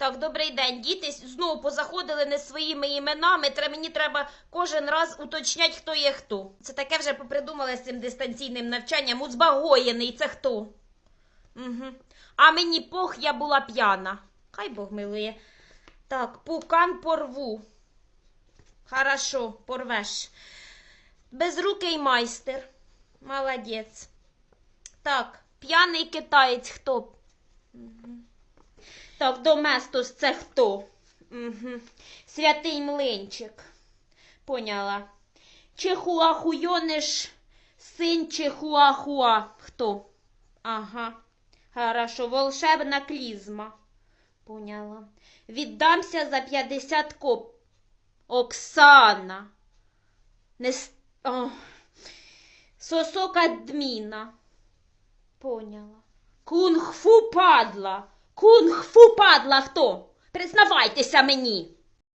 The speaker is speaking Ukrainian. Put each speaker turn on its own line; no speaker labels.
Так, добрий день. Діти знову позаходили не своїми іменами. Тре- Мені треба кожен раз уточняти, хто є хто. Це таке вже попридумали з цим дистанційним навчанням. Узбагоєний, це хто? Угу. А мені пох, я була п'яна. Хай Бог милує. Так, пукан порву. Хорошо, порвеш. Безрукий майстер. Молодець. Так, п'яний китаєць хто? Мгм. Так, Доместос це хто? Угу. Святий млинчик. Поняла. Чехуахуйониш, син Чехуахуа. Хто? Ага. Хорошо. Волшебна клізма. Поняла. Віддамся за 50 коп. Оксана. Не... О. Сосока Дміна. Поняла. Кунг-фу падла. Кунг-фу падла хто? Признавайтеся мені.